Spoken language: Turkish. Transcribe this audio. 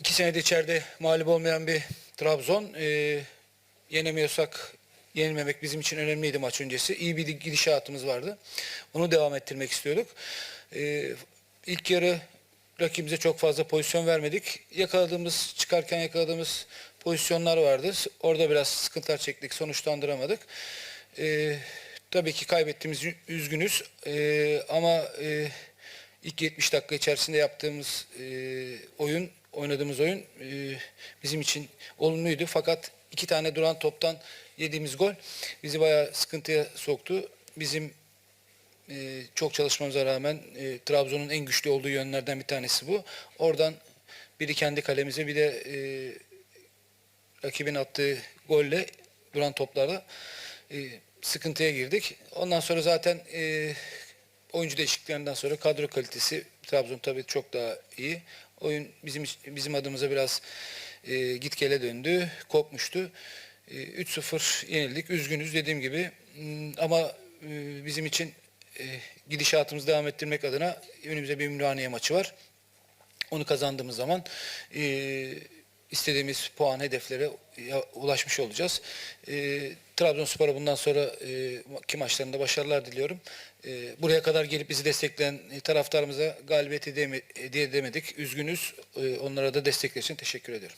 İki senede içeride mağlup olmayan bir Trabzon. Ee, yenemiyorsak yenilmemek bizim için önemliydi maç öncesi. İyi bir gidişatımız vardı. Onu devam ettirmek istiyorduk. Ee, ilk yarı rakibimize çok fazla pozisyon vermedik. Yakaladığımız, çıkarken yakaladığımız pozisyonlar vardı. Orada biraz sıkıntılar çektik, sonuçlandıramadık. Ee, tabii ki kaybettiğimiz üzgünüz. Ee, ama e, ilk 70 dakika içerisinde yaptığımız e, oyun, oynadığımız oyun e, bizim için olumluydu. Fakat iki tane duran toptan yediğimiz gol bizi bayağı sıkıntıya soktu. Bizim e, çok çalışmamıza rağmen e, Trabzon'un en güçlü olduğu yönlerden bir tanesi bu. Oradan biri kendi kalemize bir de e, rakibin attığı golle duran toplarla e, sıkıntıya girdik. Ondan sonra zaten oyuncu değişikliklerinden sonra kadro kalitesi Trabzon tabii çok daha iyi. Oyun bizim bizim adımıza biraz e, git gele döndü, kopmuştu. E, 3-0 yenildik. Üzgünüz dediğim gibi. Hmm, Ama e, bizim için e, gidişatımızı devam ettirmek adına önümüzde bir Ümraniye maçı var. Onu kazandığımız zaman e, istediğimiz puan hedeflere ulaşmış olacağız. E, Trabzonspor'a bundan sonra e, ki maçlarında başarılar diliyorum. E, buraya kadar gelip bizi destekleyen e, taraftarımıza galibiyet hediye edemedik. Üzgünüz. E, onlara da destekler için teşekkür ediyorum.